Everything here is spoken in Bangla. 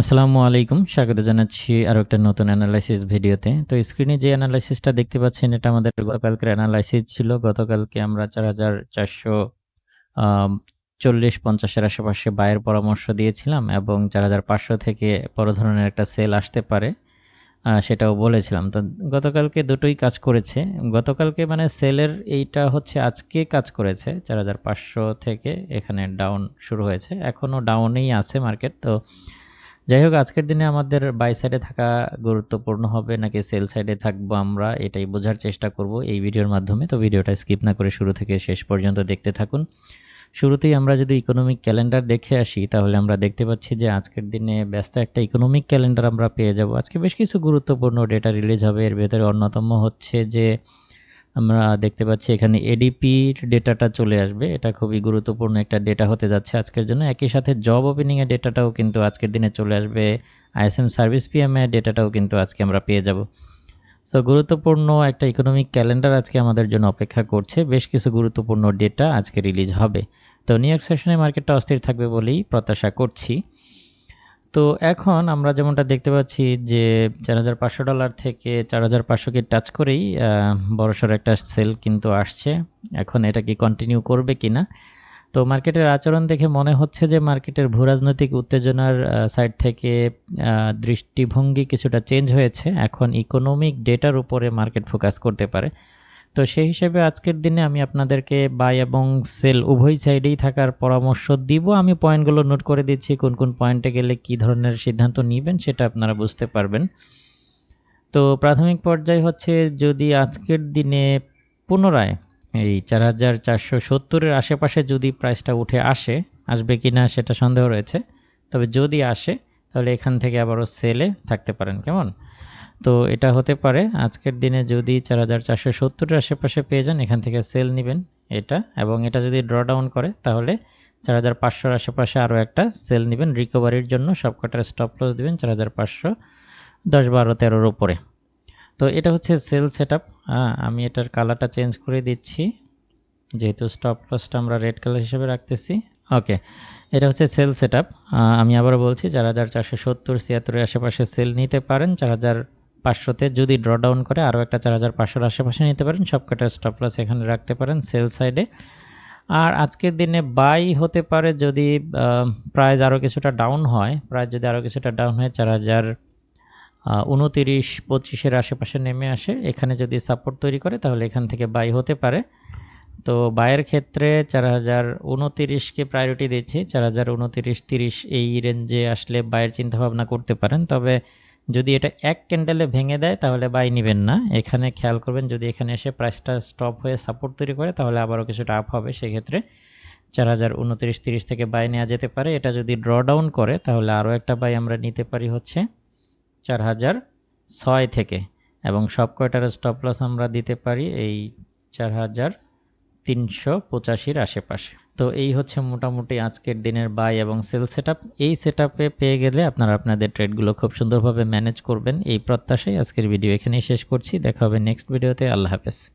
আসসালামু আলাইকুম। স্বাগত জানাচ্ছি আরও একটা নতুন অ্যানালাইসিস ভিডিওতে। তো স্ক্রিনে যে অ্যানালাইসিসটা দেখতে পাচ্ছেন, এটা আমাদের গতকালকের অ্যানালাইসিস ছিল। গতকালকে আমরা চার হাজার চারশো চল্লিশ পঞ্চাশের আশেপাশে বায়ের পরামর্শ দিয়েছিলাম এবং চার হাজার পাঁচশো থেকে বড় ধরনের একটা সেল আসতে পারে সেটাও বলেছিলাম। তো গতকালকে দুটোই কাজ করেছে। গতকালকে মানে সেলের এইটা হচ্ছে আজকে কাজ করেছে। চার হাজার পাঁচশো থেকে এখানে ডাউন শুরু হয়েছে। এখনও ডাউনেই আছে মার্কেট তো যাই হোক, আজকের দিনে আমাদের বাই সাইডে থাকা গুরুত্বপূর্ণ হবে, নাকি সেল সাইডে থাকব আমরা, এটাই বোঝার চেষ্টা করব এই ভিডিওর মাধ্যমে। তো ভিডিওটা স্কিপ না করে শুরু থেকে শেষ পর্যন্ত দেখতে থাকুন। শুরুতেই আমরা যদি ইকোনমিক ক্যালেন্ডার দেখে আসি, তাহলে আমরা দেখতে পাচ্ছি যে আজকের দিনে ব্যস্ত একটা ইকোনমিক ক্যালেন্ডার আমরা পেয়ে যাব। আজকে বেশ কিছু গুরুত্বপূর্ণ ডেটা রিলিজ হবে। এর ভেতরে অন্যতম হচ্ছে যে আমরা দেখতে পাচ্ছি এখানে এডিপির ডেটাটা চলে আসবে। এটা খুবই গুরুত্বপূর্ণ একটা ডেটা হতে যাচ্ছে আজকের জন্য। একই সাথে জব ওপেনিংয়ের ডেটাটাও কিন্তু আজকের দিনে চলে আসবে। আইএসএম সার্ভিস পিএমের ডেটাটাও কিন্তু আজকে আমরা পেয়ে যাব। সো গুরুত্বপূর্ণ একটা ইকোনমিক ক্যালেন্ডার আজকে আমাদের জন্য অপেক্ষা করছে। বেশ কিছু গুরুত্বপূর্ণ ডেটা আজকে রিলিজ হবে। তো নিউ ইয়র্ক সেশনে মার্কেটটা অস্থির থাকবে বলেই প্রত্যাশা করছি। তো এখন আমরা যেমনটা দেখতে পাচ্ছি যে চার হাজার পাঁচশো ডলার থেকে চার হাজার পাঁচশোকে টাচ করেই বড়সড় একটা সেল কিন্তু আসছে। এখন এটা কি কন্টিনিউ করবে কি না তো মার্কেটের আচরণ দেখে মনে হচ্ছে যে মার্কেটের ভূরাজনৈতিক উত্তেজনার সাইড থেকে দৃষ্টিভঙ্গি কিছুটা চেঞ্জ হয়েছে। এখন ইকোনমিক ডেটার উপরে মার্কেট ফোকাস করতে পারে। তো সেই হিসেবে আজকের দিনে আমি আপনাদেরকে বাই এবং সেল উভয় সাইডেই থাকার পরামর্শ দিব। আমি পয়েন্টগুলো নোট করে দিচ্ছি, কোন কোন পয়েন্টে গেলে কি ধরনের সিদ্ধান্ত নেবেন সেটা আপনারা বুঝতে পারবেন। তো প্রাথমিক পর্যায়ে হচ্ছে যদি আজকের দিনে পুনরায় এই চার হাজার চারশো সত্তরের আশেপাশে যদি প্রাইসটা উঠে আসে, আসবে কি না সেটা সন্দেহ রয়েছে। তবে যদি আসে, তাহলে এখান থেকে আবারও সেলে থাকতে পারেন, কেমন? তো এটা হতে পারে। আজকের দিনে যদি চার হাজার চারশো সত্তরের আশেপাশে পেয়ে যান, এখান থেকে সেল নেবেন এটা। এবং এটা যদি ড্র ডাউন করে, তাহলে চার হাজার পাঁচশোর আশেপাশে আরও একটা সেল নেবেন। রিকভারির জন্য সবকটার স্টপ লস দেবেন চার হাজার পাঁচশো দশ বারো তেরোর উপরে। তো এটা হচ্ছে সেল সেট আপ আমি এটার কালারটা চেঞ্জ করে দিচ্ছি। যেহেতু স্টপ লসটা আমরা রেড কালার হিসেবে রাখতেছি। ওকে এটা হচ্ছে সেল সেট আমি আবার বলছি চার হাজার চারশো সত্তর ছিয়াত্তরের আশেপাশে সেল নিতে পারেন, চার হাজার পাঁচশোতে যদি ড্র ডাউন করে আরও একটা চার হাজার পাঁচশোর আশেপাশে নিতে পারেন, সবকটা স্টপ লস এখানে রাখতে পারেন সেল সাইডে আর আজকের দিনে বাই হতে পারে যদি প্রাইস আরও কিছুটা ডাউন হয় প্রাইস যদি আরও কিছুটা ডাউন হয়, চার হাজার উনতিরিশ, পঁচিশের আশেপাশে নেমে আসে। এখানে যদি সাপোর্ট তৈরি করে, তাহলে এখান থেকে বাই হতে পারে। তো বায়ের ক্ষেত্রে চার হাজার উনতিরিশকে প্রায়োরিটি দিচ্ছি। চার হাজার উনতিরিশ, তিরিশ এই রেঞ্জে আসলে বায়ের চিন্তাভাবনা করতে পারেন। তবে যদি এটা এক ক্যান্ডেলে ভেঙে দেয়, তাহলে বাই নেবেন না। এখানে খেয়াল করবেন, যদি এখানে এসে প্রাইসটা স্টপ হয়ে সাপোর্ট তৈরি করে, তাহলে আবারও কিছুটা আপ হবে। সেক্ষেত্রে চার হাজার উনতিরিশ, তিরিশ থেকে বাই নেওয়া যেতে পারে। এটা যদি ড্র ডাউন করে, তাহলে আরও একটা বাই আমরা নিতে পারি হচ্ছে চার হাজার ছয় থেকে। এবং সব কয়টার স্টপ লস আমরা দিতে পারি? এই চার হাজার তিনশো পঁচাশির আশেপাশে। তো এই হচ্ছে মোটামুটি আজকের দিনের বাই এবং সেল সেট এই সেট পেয়ে গেলে আপনারা আপনাদের ট্রেডগুলো খুব সুন্দরভাবে ম্যানেজ করবেন। এই প্রত্যাশায় আজকের ভিডিও এখানেই শেষ করছি। দেখা হবে নেক্সট ভিডিওতে আল্লাহ হাফেজ।